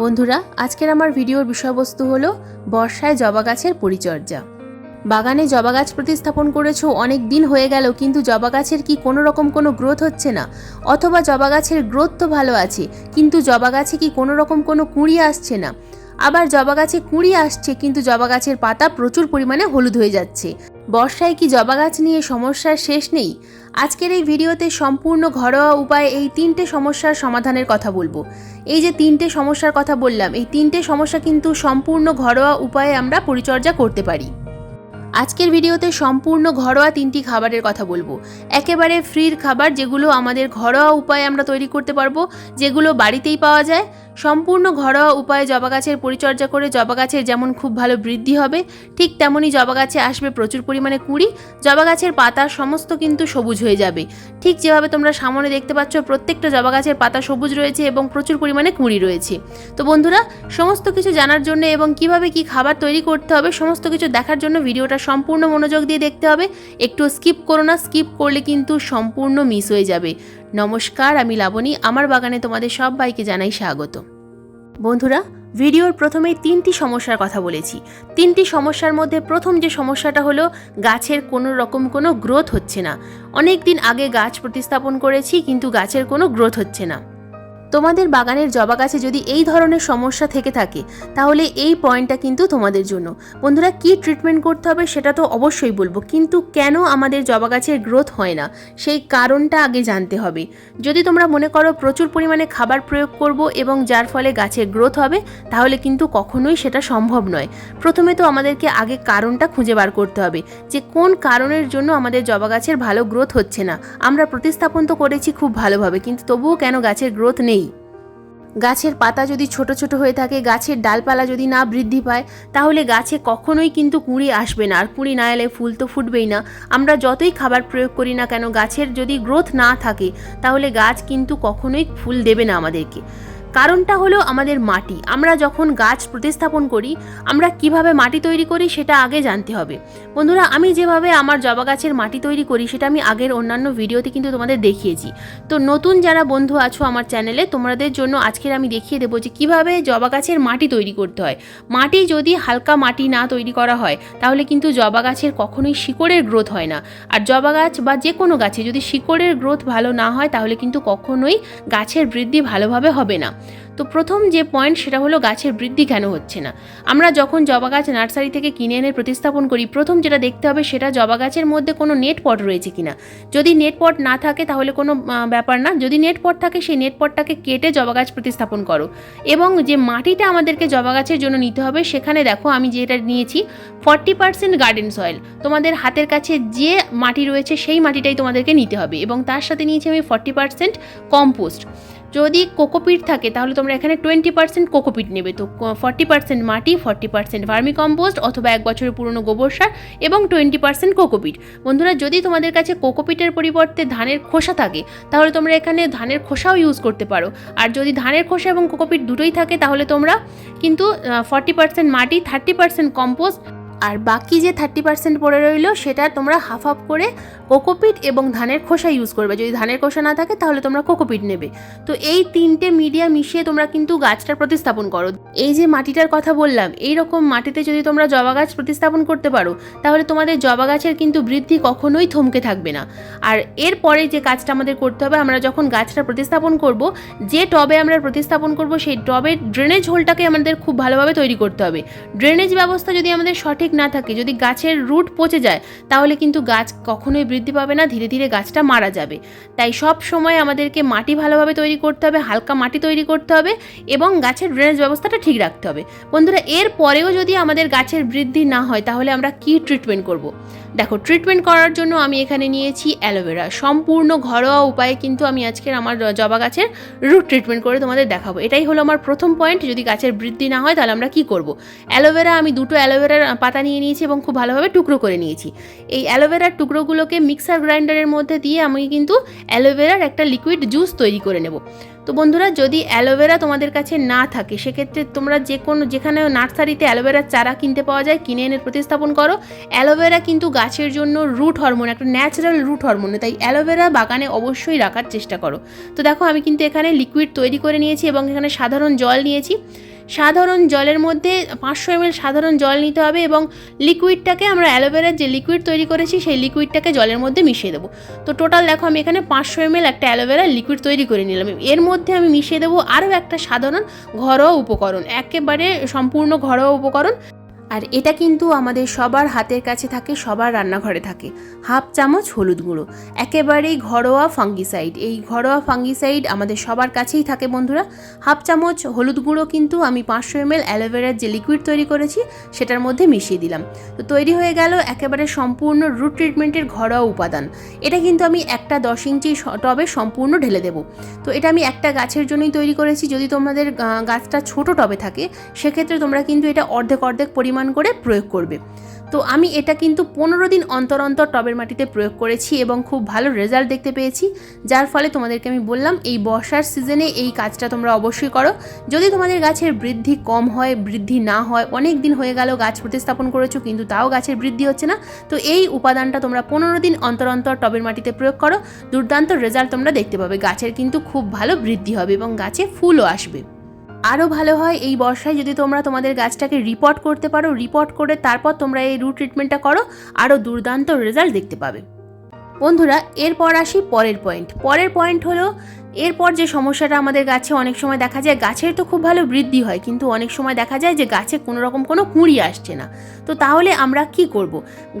বন্ধুরা, আজকের আমার ভিডিওর বিষয়বস্তু হলো বর্ষায় জবা গাছের পরিচর্যা। বাগানে জবা গাছ প্রতিস্থাপন করেছ, অনেক দিন হয়ে গেল, কিন্তু জবা গাছের কি কোনো রকম কোনো গ্রোথ হচ্ছে না? অথবা জবা গাছের গ্রোথ তো ভালো আছে, কিন্তু জবা গাছে কি কোনো রকম কোনো কুঁড়ি আসছে না? আবার জবা গাছে কুঁড়ি আসছে, কিন্তু জবা গাছের পাতা প্রচুর পরিমাণে হলুদ হয়ে যাচ্ছে। বর্ষায় কি জবা গাছ নিয়ে সমস্যার শেষ নেই? আজকের এই ভিডিওতে সম্পূর্ণ ঘরোয়া উপায়ে এই তিনটে সমস্যার সমাধানের কথা বলব। এই যে তিনটে সমস্যার কথা বললাম, এই তিনটে সমস্যা কিন্তু সম্পূর্ণ ঘরোয়া উপায়ে আমরা পরিচর্যা করতে পারি। আজকের ভিডিওতে সম্পূর্ণ ঘরোয়া তিনটি খাবারের কথা বলব। একেবারে ফ্রির খাবার যেগুলো আমাদের ঘরোয়া উপায়ে আমরা তৈরি করতে পারব, যেগুলো বাড়িতেই পাওয়া যায় সম্পূর্ণ ঘরোয়া উপায়ে জবা গাছের পরিচর্যা করে জবা গাছের যেমন খুব ভালো বৃদ্ধি হবে, ঠিক তেমনই জবা গাছে আসবে প্রচুর পরিমাণে কুঁড়ি, জবা গাছের পাতা সমস্ত কিন্তু সবুজ হয়ে যাবে। ঠিক যেভাবে তোমরা সামনে দেখতে পাচ্ছ, প্রত্যেকটা জবা গাছের পাতা সবুজ রয়েছে এবং প্রচুর পরিমাণে কুঁড়ি রয়েছে। তো বন্ধুরা, সমস্ত কিছু জানার জন্য এবং কীভাবে কি খাবার তৈরি করতে হবে, সমস্ত কিছু দেখার জন্য ভিডিওটা সম্পূর্ণ মনোযোগ দিয়ে দেখতে হবে। একটু স্কিপ করো না, স্কিপ করলে কিন্তু সম্পূর্ণ মিস হয়ে যাবে। নমস্কার, আমি লাবণী। আমার বাগানে তোমাদের সবাইকে জানাই স্বাগত। বন্ধুরা, ভিডিওর প্রথমেই তিনটি সমস্যার কথা বলেছি। তিনটি সমস্যার মধ্যে প্রথম যে সমস্যাটা হলো, গাছের কোনো রকম কোনো গ্রোথ হচ্ছে না। অনেক দিন আগে গাছ প্রতিস্থাপন করেছি, কিন্তু গাছের কোনো গ্রোথ হচ্ছে না। তোমাদের বাগানের জবা গাছে যদি এই ধরনের সমস্যা থেকে থাকে, তাহলে এই পয়েন্টটা কিন্তু তোমাদের জন্য। বন্ধুরা, কি ট্রিটমেন্ট করতে হবে সেটা তো অবশ্যই বলব, কিন্তু কেন আমাদের জবা গাছের গ্রোথ হয় না? সেই কারণটা আগে জানতে হবে। যদি তোমরা মনে করো প্রচুর পরিমাণে খাবার প্রয়োগ করব এবং যার ফলে গাছের গ্রোথ হবে, তাহলে কিন্তু কখনোই সেটা সম্ভব নয়। প্রথমে তো আমাদেরকে আগে কারণটা খুঁজে বার করতে হবে, যে কোন কারণের জন্য আমাদের জবা গাছের ভালো গ্রোথ হচ্ছে না। আমরা প্রতিস্থাপন তো করেছি খুব ভালোভাবে, কিন্তু তবুও কেন গাছের গ্রোথ নেই? গাছের পাতা যদি ছোট ছোট হয়ে থাকে, গাছের ডালপালা যদি না বৃদ্ধি পায়, তাহলে গাছে কখনোই কিন্তু কুঁড়ি আসবে না। আর কুঁড়ি না এলে ফুল তো ফুটবেই না। আমরা যতই খাবার প্রয়োগ করি না কেন, গাছের যদি গ্রোথ না থাকে, তাহলে গাছ কিন্তু কখনোই ফুল দেবে না আমাদেরকে। কারণটা হলো আমাদের মাটি। আমরা যখন গাছ প্রতিস্থাপন করি, আমরা কীভাবে মাটি তৈরি করি সেটা আগে জানতে হবে। বন্ধুরা, আমি যেভাবে আমার জবা গাছের মাটি তৈরি করি সেটা আমি আগের অন্যান্য ভিডিওতে কিন্তু তোমাদের দেখিয়েছি। তো নতুন যারা বন্ধু আছো আমার চ্যানেলে, তোমাদের জন্য আজকের আমি দেখিয়ে দেবো যে কীভাবে জবা গাছের মাটি তৈরি করতে হয়। মাটি যদি হালকা মাটি না তৈরি করা হয়, তাহলে কিন্তু জবা গাছের কখনোই শিকড়ের গ্রোথ হয় না। আর জবা গাছ বা যে কোনো গাছে যদি শিকড়ের গ্রোথ ভালো না হয়, তাহলে কিন্তু কখনোই গাছের বৃদ্ধি ভালোভাবে হবে না। তো প্রথম যে পয়েন্ট সেটা হলো গাছের বৃদ্ধি কেন হচ্ছে না? আমরা যখন জবা গাছ নার্সারি থেকে কিনে এনে প্রতিস্থাপন করি, প্রথম যেটা দেখতে হবে সেটা জবা গাছের মধ্যে কোনো নেট পট রয়েছে কিনা? যদি নেট পট না থাকে তাহলে কোনো ব্যাপার না। যদি নেট পট থাকে সেই নেট পটটাকে কেটে জবা গাছ প্রতিস্থাপন করো। এবং যে মাটিটা আমাদেরকে জবা গাছের জন্য নিতে হবে সেখানে দেখো আমি যেটা নিয়েছি ফর্টি পার্সেন্ট গার্ডেন সয়েল তোমাদের হাতের কাছে যে মাটি রয়েছে সেই মাটিটাই তোমাদেরকে নিতে হবে। এবং তার সাথে নিয়েছি আমি ফর্টি পার্সেন্ট কম্পোস্ট যদি কোকোপিট থাকে, তাহলে তোমরা এখানে টোয়েন্টি পার্সেন্ট কোকোপিট নেবে। তো ফর্টি পার্সেন্ট মাটি ফর্টি পার্সেন্ট ভার্মি কম্পোস্ট অথবা এক বছরের পুরনো গোবর সার এবং টোয়েন্টি পার্সেন্ট কোকোপিট। বন্ধুরা, যদি তোমাদের কাছে কোকোপিটের পরিবর্তে ধানের খোসা থাকে, তাহলে তোমরা এখানে ধানের খোসাও ইউজ করতে পারো। আর যদি ধানের খোসা এবং কোকোপিট দুটোই থাকে, তাহলে তোমরা কিন্তু ফর্টি পার্সেন্ট মাটি থার্টি পার্সেন্ট কম্পোস্ট আর বাকি যে থার্টি পার্সেন্ট পড়ে রইল, সেটা তোমরা হাফ হাফ করে কোকোপিট এবং ধানের খোসা ইউজ করবে। যদি ধানের খোসা না থাকে, তাহলে তোমরা কোকোপিট নেবে। তো এই তিনটে মিডিয়া মিশিয়ে তোমরা কিন্তু গাছটা প্রতিস্থাপন করো। এই যে মাটিটার কথা বললাম এই রকম মাটিতে যদি তোমরা জবা গাছ প্রতিস্থাপন করতে পারো, তাহলে তোমাদের জবা গাছের কিন্তু বৃদ্ধি কখনোই থমকে থাকবে না। আর এরপরে যে কাজটা আমাদের করতে হবে, আমরা যখন গাছটা প্রতিস্থাপন করব, যে টবে আমরা প্রতিস্থাপন করব, সেই টবের ড্রেনেজ হোলটাকে আমাদের খুব ভালোভাবে তৈরি করতে হবে। ড্রেনেজ ব্যবস্থা যদি আমাদের সঠিক না থাকে, যদি গাছের রুট পচে যায়, তাহলে কিন্তু গাছ কখনোই বৃদ্ধি পাবে না, ধীরে ধীরে গাছটা মারা যাবে। তাই সব সময় আমাদেরকে মাটি ভালোভাবে তৈরি করতে হবে, হালকা মাটি তৈরি করতে হবে এবং গাছের ড্রেনেজ ব্যবস্থাটা ঠিক রাখতে হবে। বন্ধুরা, এর পরেও যদি আমাদের গাছের বৃদ্ধি না হয়, তাহলে আমরা কি ট্রিটমেন্ট করব। দেখো ট্রিটমেন্ট করার জন্য আমি এখানে নিয়েছি অ্যালোভেরা। সম্পূর্ণ ঘরোয়া উপায়ে কিন্তু আমি আজকের আমার জবা গাছের রুট ট্রিটমেন্ট করে তোমাদের দেখাবো। এটাই হলো আমার প্রথম পয়েন্ট যদি গাছের বৃদ্ধি না হয়, তাহলে আমরা কি করব? অ্যালোভেরা, আমি দুটো অ্যালোভেরার পাতা নিয়ে নিয়েছি এবং খুব ভালোভাবে টুকরো করে নিয়েছি। এই অ্যালোভেরার টুকরোগুলোকে মিক্সার গ্রাইন্ডারের মধ্যে দিয়ে আমি কিন্তু অ্যালোভেরার একটা লিকুইড জুস তৈরি করে নেব। তো বন্ধুরা, যদি অ্যালোভেরা তোমাদের কাছে না থাকে, সেক্ষেত্রে তোমরা যে কোনো, যেখানে নার্সারিতে অ্যালোভেরার চারা কিনতে পাওয়া যায়, কিনে এনে প্রতিস্থাপন করো। অ্যালোভেরা কিন্তু গাছের জন্য রুট হরমোন, একটা ন্যাচারাল রুট হরমোন, তাই অ্যালোভেরা বাগানে অবশ্যই রাখার চেষ্টা করো। তো দেখো, আমি কিন্তু এখানে লিকুইড তৈরি করে নিয়েছি এবং এখানে সাধারণ জল নিয়েছি। সাধারণ জলের মধ্যে পাঁচশো এম সাধারণ জল নিতে হবে এবং লিকুইডটাকে আমরা অ্যালোভেরার যে লিকুইড তৈরি করেছি, সেই লিকুইডটাকে জলের মধ্যে মিশিয়ে দেবো। তো টোটাল দেখো, আমি এখানে পাঁচশো এম একটা অ্যালোভেরার লিকুইড তৈরি করে নিলাম। এর মধ্যে আমি মিশিয়ে দেবো আরও একটা সাধারণ ঘরোয়া উপকরণ, একেবারে সম্পূর্ণ ঘরোয়া উপকরণ। আর এটা কিন্তু আমাদের সবার হাতের কাছে থাকে, সবার রান্নাঘরে থাকে। হাফ চামচ হলুদ গুঁড়ো, একেবারেই ঘরোয়া ফাঙ্গিসাইড। এই ঘরোয়া ফাঙ্গিসাইড আমাদের সবার কাছেই থাকে বন্ধুরা। হাফ চামচ হলুদ গুঁড়ো কিন্তু আমি পাঁচশো এম এল অ্যালোভেরার যে লিকুইড তৈরি করেছি, সেটার মধ্যে মিশিয়ে দিলাম। তো তৈরি হয়ে গেল একেবারে সম্পূর্ণ রুট ট্রিটমেন্টের ঘরোয়া উপাদান। এটা কিন্তু আমি একটা দশ ইঞ্চি টবে সম্পূর্ণ ঢেলে দেবো। তো এটা আমি একটা গাছের জন্যই তৈরি করেছি। যদি তোমাদের গাছটা ছোট টবে থাকে, সেক্ষেত্রে তোমরা কিন্তু এটা অর্ধেক অর্ধেক পরিমাণ করে প্রয়োগ করবে। তো আমি এটা কিন্তু পনেরো দিন অন্তর অন্তর টবের মাটিতে প্রয়োগ করেছি এবং খুব ভালো রেজাল্ট দেখতে পেয়েছি, যার ফলে তোমাদেরকে আমি বললাম, এই বর্ষার সিজনে এই কাজটা তোমরা অবশ্যই করো। যদি তোমাদের গাছের বৃদ্ধি কম হয়, বৃদ্ধি না হয়, অনেক দিন হয়ে গেল গাছ প্রতিস্থাপন করেছ, কিন্তু তাও গাছের বৃদ্ধি হচ্ছে না, তো এই উপাদানটা তোমরা পনেরো দিন অন্তর অন্তর টবের মাটিতে প্রয়োগ করো, দুর্দান্ত রেজাল্ট তোমরা দেখতে পাবে। গাছের কিন্তু খুব ভালো বৃদ্ধি হবে এবং গাছে ফুলও আসবে। আরও ভালো হয় এই বর্ষায় যদি তোমরা তোমাদের গাছটাকে রিপোর্ট করতে পারো রিপোর্ট করে তারপর তোমরা এই রুট ট্রিটমেন্টটা করো আরও দুর্দান্ত রেজাল্ট দেখতে পাবে। বন্ধুরা, এরপর আসি পরের পয়েন্ট পরের পয়েন্ট হলো, এরপর যে সমস্যাটা আমাদের গাছে অনেক সময় দেখা যায়, গাছের তো খুব ভালো বৃদ্ধি হয়, কিন্তু অনেক সময় দেখা যায় যে গাছে কোনো রকম কোনো কুঁড়ি আসছে না। তো তাহলে আমরা কি করব?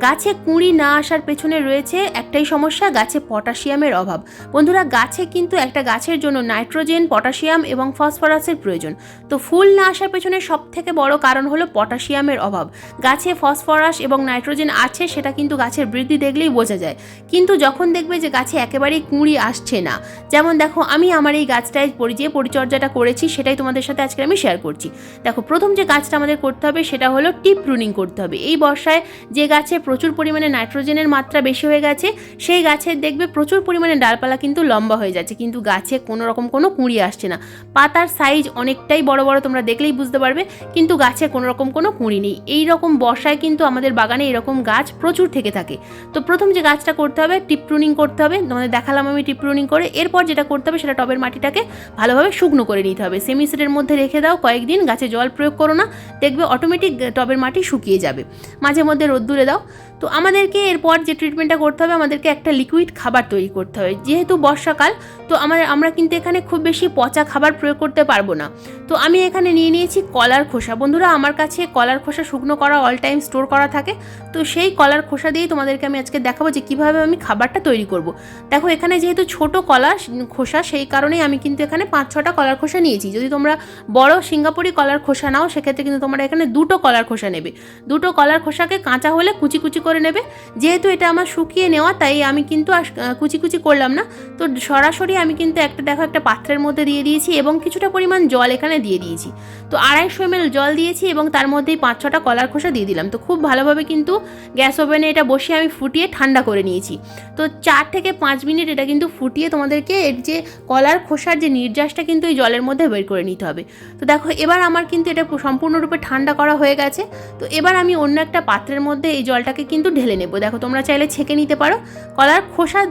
গাছে কুঁড়ি না আসার পেছনে রয়েছে একটাই সমস্যা, গাছে পটাশিয়ামের অভাব। বন্ধুরা, গাছে কিন্তু একটা গাছের জন্য নাইট্রোজেন, পটাশিয়াম এবং ফসফরাসের প্রয়োজন। তো ফুল না আসার পেছনে সব থেকে বড় কারণ হলো পটাশিয়ামের অভাব। গাছে ফসফরাস এবং নাইট্রোজেন আছে, সেটা কিন্তু গাছের বৃদ্ধি দেখলেই বোঝা যায়। কিন্তু যখন দেখবে যে গাছে একেবারেই কুঁড়ি আসছে না, যেমন দেখো, আমি আমার এই গাছটায় যে পরিচর্যাটা করেছি, সেটাই তোমাদের সাথে আজকে আমি শেয়ার করছি। দেখো, প্রথম যে কাজটা আমাদের করতে হবে, সেটা হলো টিপ প্রুনিং করতে হবে। এই বর্ষায় যে গাছে প্রচুর পরিমাণে নাইট্রোজেনের মাত্রা বেশি হয়ে গেছে, সেই গাছের দেখবে প্রচুর পরিমাণে ডালপালা কিন্তু লম্বা হয়ে যাচ্ছে। কিন্তু গাছে কোনো রকম কোনো কুঁড়ি আসছে না। পাতার সাইজ অনেকটাই বড় বড় তোমরা দেখলেই বুঝতে পারবে, কিন্তু গাছে কোনো রকম কোনো কুঁড়ি নেই। এই রকম বর্ষায় কিন্তু আমাদের বাগানে এরকম গাছ প্রচুর থেকে থাকে। তো প্রথম যে গাছটা করতে হবে, টিপ প্রুনিং করতে হবে। তোমাদের দেখালাম আমি টিপ প্রুনিং করে। এরপর যেটা করতে হবে, সেটা টবের মাটিটাকে ভালোভাবে শুকনো করে নিতে হবে। সেমিসেটের মধ্যে রেখে দাও। কয়েকদিন গাছে জল প্রয়োগ করো না। দেখবে অটোমেটিক টবের মাটি শুকিয়ে যাবে। মাঝে মধ্যে রোদ্দুরে দাও। তো আমাদেরকে এরপর যে ট্রিটমেন্টটা করতে হবে, আমাদেরকে একটা লিকুইড খাবার তৈরি করতে হবে। যেহেতু বর্ষাকাল, তো আমার, আমরা কিন্তু এখানে খুব বেশি পচা খাবার প্রয়োগ করতে পারব না। তো আমি এখানে নিয়ে নিয়েছি কলার খোসা। বন্ধুরা, আমার কাছে কলার খোসা, শুকনো করা অল টাইম স্টোর করা থাকে। তো সেই কলার খোসা দিয়েই তোমাদেরকে আমি আজকে দেখাবো যে কীভাবে আমি খাবারটা তৈরি করব। দেখো, এখানে যেহেতু ছোট কলা খোসা, সেই কারণেই আমি কিন্তু এখানে পাঁচ, ছটা কলার খোসা নিয়েছি। যদি তোমরা বড় সিঙ্গাপুরি কলার খোসা নাও, সেক্ষেত্রে কিন্তু তোমরা এখানে দুটো কলার খোসা নেবে। দুটো কলার খোসাকে কাঁচা হলে কুচি কুচি করে নেবে। যেহেতু এটা আমার শুকিয়ে নেওয়া, তাই আমি কিন্তু আর কুচি কুচি করলাম না। তো সরাসরি আমি কিন্তু একটা, দেখো, একটা পাত্রের মধ্যে দিয়ে দিয়েছি এবং কিছুটা পরিমাণ জল এখানে দিয়ে দিয়েছি। তো আড়াইশো এম জল দিয়েছি এবং তার মধ্যেই পাঁচ ছটা কলার খোসা দিয়ে দিলাম। তো খুব ভালোভাবে কিন্তু গ্যাস ওভেনে এটা বসিয়ে আমি ফুটিয়ে ঠান্ডা করে নিয়েছি। তো চার থেকে পাঁচ মিনিট এটা কিন্তু ফুটিয়ে তোমাদেরকে এর যে কলার খোসার যে নির্যাসটা কিন্তু এই জলের মধ্যে বের করে নিতে হবে। তো দেখো, এবার আমার কিন্তু এটা সম্পূর্ণরূপে ঠান্ডা করা হয়ে গেছে। তো এবার আমি অন্য একটা পাত্রের মধ্যে এই জলটাকে কিন্তু ঢেলে নেব। দেখো, তোমরা চাইলে ছেঁকে নিতে পারো। কলার খোসা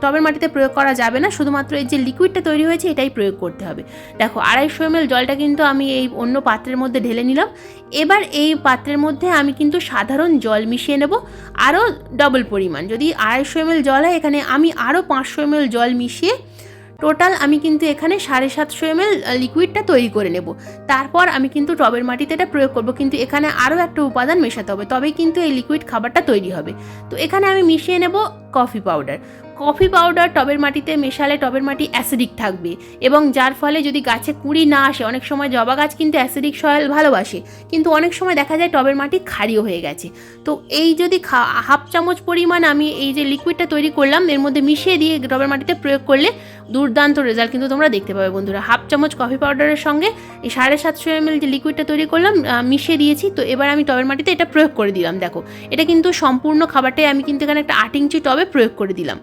টবের মাটিতে প্রয়োগ করা যাবে না। শুধুমাত্র এই যে লিকুইডটা তৈরি হয়েছে, এটাই প্রয়োগ করতে হবে। দেখো, আড়াইশো এম জলটা কিন্তু আমি এই অন্য পাত্রের মধ্যে ঢেলে নিলাম। এবার এই পাত্রের মধ্যে আমি কিন্তু সাধারণ জল মিশিয়ে নেব। আরও ডবল পরিমাণ। যদি আড়াইশো এম জল হয়, এখানে আমি আরও পাঁচশো এম জল মিশিয়ে টোটাল আমি কিন্তু এখানে সাড়ে সাতশো এম লিকুইডটা তৈরি করে নেব। তারপর আমি কিন্তু টবের মাটিতে এটা প্রয়োগ করব, কিন্তু এখানে আরও একটা উপাদান মেশাতে হবে, তবেই কিন্তু এই লিকুইড খাবারটা তৈরি হবে। তো এখানে আমি মিশিয়ে নেব কফি পাউডার কফি পাউডার টবের মাটিতে মেশালে টবের মাটি অ্যাসিডিক থাকবে এবং যার ফলে যদি গাছে কুঁড়ি না আসে, অনেক সময় জবা গাছ কিন্তু অ্যাসিডিক সয়েল ভালোবাসে, কিন্তু অনেক সময় দেখা যায় টবের মাটি ক্ষারীয় হয়ে গেছে। তো এই যদি হাফ চামচ পরিমাণ আমি এই যে লিকুইডটা তৈরি করলাম, এর মধ্যে মিশিয়ে দিয়ে টবের মাটিতে প্রয়োগ করলে দুর্দান্ত রেজাল্ট কিন্তু তোমরা দেখতে পাবে বন্ধুরা। হাফ চামচ কফি পাউডারের সঙ্গে এই সাড়ে সাতশো এমএল যে লিকুইডটা তৈরি করলাম মিশিয়ে দিয়েছি। তো এবার আমি টবের মাটিতে এটা প্রয়োগ করে দিলাম, দেখো। এটা কিন্তু সম্পূর্ণ খাবারটাই আমি কিন্তু এখানে একটা আট ইঞ্চি টবে প্রয়োগ করে দিলাম।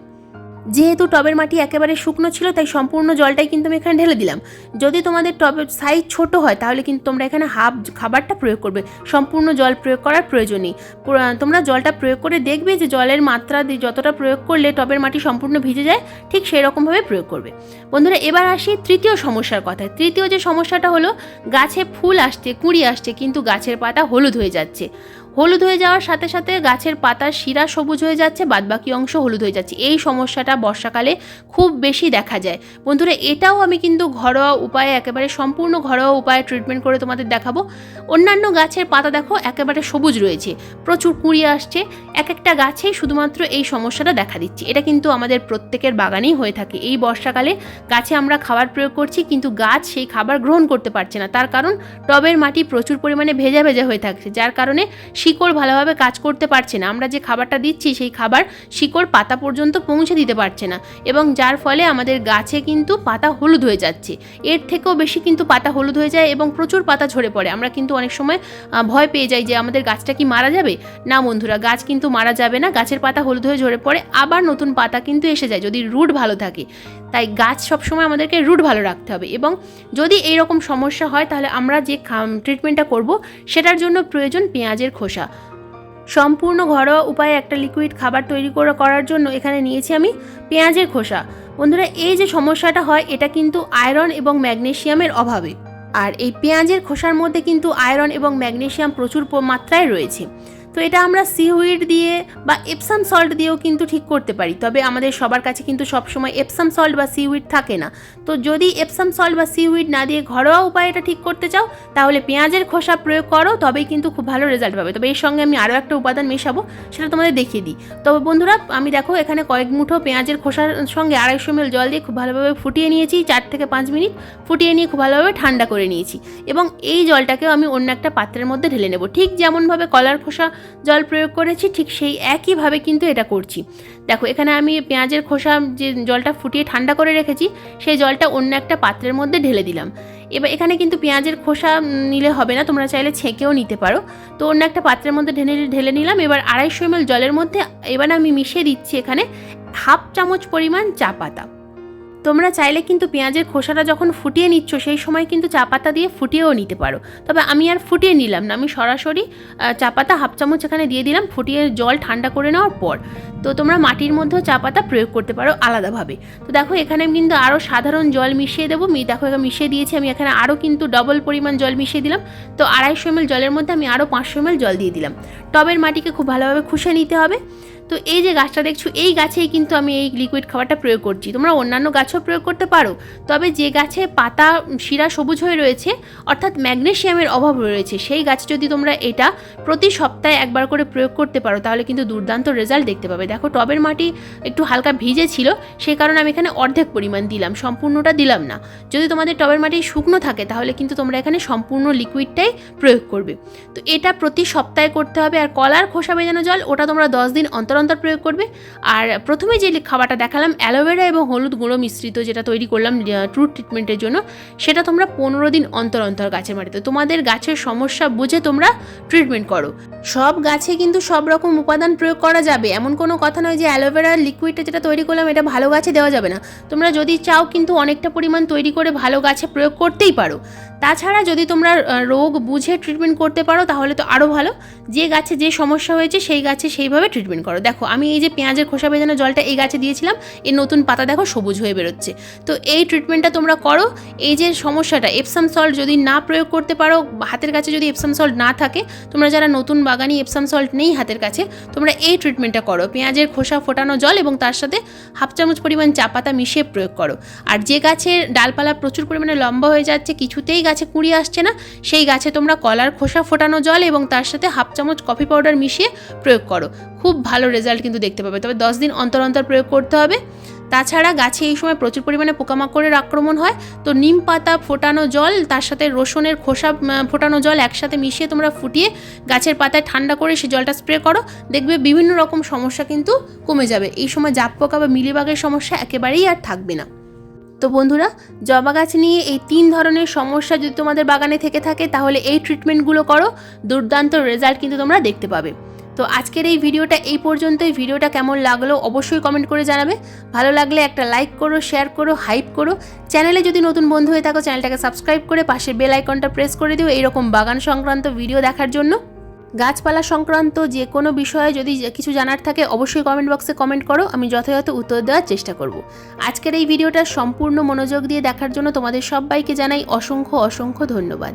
যেহেতু টবের মাটি একেবারে শুকনো ছিল, তাই সম্পূর্ণ জলটাই কিন্তু আমি এখানে ঢেলে দিলাম। যদি তোমাদের টবের সাইজ ছোট হয়, তাহলে কিন্তু তোমরা এখানে হাফ খাবারটা প্রয়োগ করবে। সম্পূর্ণ জল প্রয়োগ করার প্রয়োজন নেই। তোমরা জলটা প্রয়োগ করে দেখবে যে জলের মাত্রা যতটা প্রয়োগ করলে টবের মাটি সম্পূর্ণ ভিজে যায়, ঠিক সেই রকমভাবে প্রয়োগ করবে। বন্ধুরা, এবার আসি তৃতীয় সমস্যার কথায়। তৃতীয় যে সমস্যাটা হলো, গাছে ফুল আসছে, কুঁড়ি আসছে, কিন্তু গাছের পাতা হলুদ হয়ে যাচ্ছে। হলুদ হয়ে যাওয়ার সাথে সাথে গাছের পাতার শিরা সবুজ হয়ে যাচ্ছে, বাদবাকি অংশ হলুদ হয়ে যাচ্ছে। এই সমস্যাটা বর্ষাকালে খুব বেশি দেখা যায়। বন্ধুরা, এটাও আমি কিন্তু ঘরোয়া উপায়ে, একেবারে সম্পূর্ণ ঘরোয়া উপায়ে ট্রিটমেন্ট করে তোমাদের দেখাবো। অন্যান্য গাছের পাতা দেখো, একেবারে সবুজ রয়েছে। প্রচুর কুঁড়ি আসছে। এক একটা গাছেই শুধুমাত্র এই সমস্যাটা দেখা দিচ্ছে। এটা কিন্তু আমাদের প্রত্যেকের বাগানেই হয়ে থাকে। এই বর্ষাকালে গাছে আমরা খাবার প্রয়োগ করছি, কিন্তু গাছ সেই খাবার গ্রহণ করতে পারছে না। তার কারণ টবের মাটি প্রচুর পরিমাণে ভেজা ভেজা হয়ে থাকছে, যার কারণে শিকড় ভালোভাবে কাজ করতে পারছে না। আমরা যে খাবারটা দিচ্ছি, সেই খাবার শিকড় পাতা পর্যন্ত পৌঁছে দিতে পারছে না এবং যার ফলে আমাদের গাছে কিন্তু পাতা হলুদ হয়ে যাচ্ছে। এর থেকেও বেশি কিন্তু পাতা হলুদ হয়ে যায় এবং প্রচুর পাতা ঝরে পড়ে। আমরা কিন্তু অনেক সময় ভয় পেয়ে যাই যে আমাদের গাছটা কি মারা যাবে? না বন্ধুরা, গাছ কিন্তু মারা যাবে না, গাছের পাতা হলুদ হয়ে ঝরে পড়ে, আবার নতুন পাতা কিন্তু এসে যায় যদি রুট ভালো থাকে। তাই গাছ সবসময় আমাদেরকে রুট ভালো রাখতে হবে এবং যদি এই রকম সমস্যা হয় তাহলে আমরা যে ট্রিটমেন্টটা করব, সেটার জন্য প্রয়োজন পেঁয়াজের খোসা। সম্পূর্ণ ঘরোয়া উপায়ে একটা লিকুইড খাবার তৈরি করে করার জন্য এখানে নিয়েছি আমি পেঁয়াজের খোসা। বন্ধুরা, এই যে সমস্যাটা হয়, এটা কিন্তু আয়রন এবং ম্যাগনেশিয়ামের অভাবে। আর এই পেঁয়াজের খোসার মধ্যে কিন্তু আয়রন এবং ম্যাগনেশিয়াম প্রচুর মাত্রায় রয়েছে। তো এটা আমরা সিউইড দিয়ে বা এপসাম সল্ট দিয়েও কিন্তু ঠিক করতে পারি। তবে আমাদের সবার কাছে কিন্তু সবসময় এপসাম সল্ট বা সিউইড থাকে না। তো যদি এপসাম সল্ট বা সিউইড না দিয়ে ঘরোয়া উপায়ে এটা ঠিক করতে চাও, তাহলে পেঁয়াজের খোসা প্রয়োগ করো, তবেই কিন্তু খুব ভালো রেজাল্ট পাবে। তবে এর সঙ্গে আমি আরও একটা উপাদান মেশাবো, সেটা তোমাদের দেখিয়ে দিই। তবে বন্ধুরা, আমি দেখো এখানে কয়েক মুঠো পেঁয়াজের খোসার সঙ্গে আড়াইশো মিল জল দিয়ে খুব ভালোভাবে ফুটিয়ে নিয়েছি, চার থেকে পাঁচ মিনিট। ফুটিয়ে নিয়ে খুব ভালোভাবে ঠান্ডা করে নিয়েছি। এবং এই জলটাকেও আমি অন্য একটা পাত্রের মধ্যে ঢেলে নেব। ঠিক যেমনভাবে কলার খোসা জল প্রয়োগ করেছি, ঠিক সেই একইভাবে কিন্তু এটা করছি। দেখো, এখানে আমি পেঁয়াজের খোসা যে জলটা ফুটিয়ে ঠান্ডা করে রেখেছি, সেই জলটা অন্য একটা পাত্রের মধ্যে ঢেলে দিলাম। এবার এখানে কিন্তু পেঁয়াজের খোসা নিলে হবে না, তোমরা চাইলে ছেঁকেও নিতে পারো। তো অন্য একটা পাত্রের মধ্যে ঢেলে ঢেলে নিলাম, এবার আড়াইশো এমএল জলের মধ্যে এবার আমি মিশিয়ে দিচ্ছি এখানে হাফ চামচ পরিমাণ চা পাতা। তোমরা চাইলে কিন্তু পেঁয়াজের খোসাটা যখন ফুটিয়ে নিচ্ছ, সেই সময় কিন্তু চা পাতা দিয়ে ফুটিয়েও নিতে পারো। তবে আমি আর ফুটিয়ে নিলাম না। আমি সরাসরি চা পাতা হাফ চামচ এখানে দিয়ে দিলাম, ফুটিয়ে জল ঠান্ডা করে নেওয়ার পর। তো তোমরা মাটির মধ্যেও চা পাতা প্রয়োগ করতে পারো আলাদাভাবে। তো দেখো, এখানে আমি কিন্তু আরও সাধারণ জল মিশিয়ে দেবো। দেখো মিশিয়ে দিয়েছি। আমি এখানে আরও কিন্তু ডবল পরিমাণ জল মিশিয়ে দিলাম। তো আড়াইশো এমএল জলের মধ্যে আমি আরও পাঁচশো এমএল জল দিয়ে দিলাম। টবের মাটিকে খুব ভালোভাবে খুশে নিতে হবে। তো এই যে গাছটা দেখছ, এই গাছেই কিন্তু আমি এই লিকুইড খাবারটা প্রয়োগ করছি। তোমরা অন্যান্য গাছও প্রয়োগ করতে পারো, তবে যে গাছে পাতা, শিরা সবুজ হয়ে রয়েছে, অর্থাৎ ম্যাগনেশিয়ামের অভাব রয়েছে, সেই গাছে যদি তোমরা এটা প্রতি সপ্তাহে একবার করে প্রয়োগ করতে পারো, তাহলে কিন্তু দুর্দান্ত রেজাল্ট দেখতে পাবে। দেখো, টবের মাটি একটু হালকা ভিজে ছিল সেই কারণে আমি এখানে অর্ধেক পরিমাণ দিলাম, সম্পূর্ণটা দিলাম না। যদি তোমাদের টবের মাটি শুকনো থাকে, তাহলে কিন্তু তোমরা এখানে সম্পূর্ণ লিকুইডটাই প্রয়োগ করবে। তো এটা প্রতি সপ্তাহে করতে হবে, আর কলার খোসা ভেজানো জল, ওটা তোমরা দশ দিন অন্তর অন্তর প্রয়োগ করবে। আর প্রথমে যে খাবারটা দেখালাম অ্যালোভেরা এবং হলুদ গুঁড়ো মিশ্রিত যেটা তৈরি করলাম ট্রুথ ট্রিটমেন্টের জন্য, সেটা তোমরা পনেরো দিন অন্তর অন্তর গাছের মাটিতে। তোমাদের গাছের সমস্যা বুঝে তোমরা ট্রিটমেন্ট করো। সব গাছে কিন্তু সব রকম উপাদান প্রয়োগ করা যাবে। এমন কোনো কথা নয় যে অ্যালোভেরার লিকুইডটা যেটা তৈরি করলাম, এটা ভালো গাছে দেওয়া যাবে না। তোমরা যদি চাও কিন্তু অনেকটা পরিমাণ তৈরি করে ভালো গাছে প্রয়োগ করতেই পারো। তাছাড়া যদি তোমরা রোগ বুঝে ট্রিটমেন্ট করতে পারো, তাহলে তো আরও ভালো। যে গাছে যে সমস্যা হয়েছে, সেই গাছে সেইভাবে ট্রিটমেন্ট করো। দেখো, আমি এই যে পেঁয়াজের খোসা ভেজানো জলটা এই গাছে দিয়েছিলাম এই নতুন পাতা দেখো সবুজ হয়ে বেরোচ্ছে। তো এই ট্রিটমেন্টটা তোমরা করো, এই যে সমস্যাটা এপসাম সল্ট যদি না প্রয়োগ করতে পারো, হাতের কাছে যদি এপসাম সল্ট না থাকে, তোমরা যারা নতুন বাগানি এপসাম সল্ট নেই হাতের কাছে, তোমরা এই ট্রিটমেন্টটা করো। পেঁয়াজের খোসা ফোটানো জল এবং তার সাথে হাফ চামচ পরিমাণ চা পাতা মিশিয়ে প্রয়োগ করো। আর যে গাছের ডালপালা প্রচুর পরিমাণে লম্বা হয়ে যাচ্ছে, কিছুতেই গাছে কুড়ি আসছে না, সেই গাছে তোমরা কলার খোসা ফোটানো জল এবং তার সাথে হাফ চামচ কফি পাউডার মিশিয়ে প্রয়োগ করো। খুব ভালো রেজাল্ট কিন্তু দেখতে পাবে। তবে দশ দিন অন্তর অন্তর প্রয়োগ করতে হবে। তাছাড়া গাছে এই সময় প্রচুর পরিমাণে পোকামাকড়ের আক্রমণ হয়। তো নিম পাতা, ফোটানো জল, তার সাথে রসুনের খোসা ফোটানো জল একসাথে মিশিয়ে তোমরা ফুটিয়ে গাছের পাতায় ঠান্ডা করে সেই জলটা স্প্রে করো। দেখবে বিভিন্ন রকম সমস্যা কিন্তু কমে যাবে। এই সময় জাপ পোকা বা মিলিবাগের সমস্যা একেবারেই আর থাকবে না। তো বন্ধুরা, জবা গাছ নিয়ে এই তিন ধরনের সমস্যা যদি তোমাদের বাগানে থেকে থাকে, তাহলে এই ট্রিটমেন্টগুলো করো। দুর্দান্ত রেজাল্ট কিন্তু তোমরা দেখতে পাবে। তো আজকের এই ভিডিওটা এই পর্যন্তই। ভিডিওটা কেমন লাগল অবশ্যই কমেন্ট করে জানাবে। ভালো লাগলে একটা লাইক করো শেয়ার করো হাইপ করো। চ্যানেলে যদি নতুন বন্ধু হয়ে থাকো চ্যানেলটাকে সাবস্ক্রাইব করে পাশের বেল আইকনটা প্রেস করে দিও এইরকম বাগান সংক্রান্ত ভিডিও দেখার জন্য। গাছপালা সংক্রান্ত যে কোনো বিষয়ে যদি কিছু জানার থাকে, অবশ্যই কমেন্ট বক্সে কমেন্ট করো। আমি যথাযথ উত্তর দেওয়ার চেষ্টা করব। আজকের এই ভিডিওটা সম্পূর্ণ মনোযোগ দিয়ে দেখার জন্য তোমাদের সবাইকে জানাই অসংখ্য অসংখ্য ধন্যবাদ।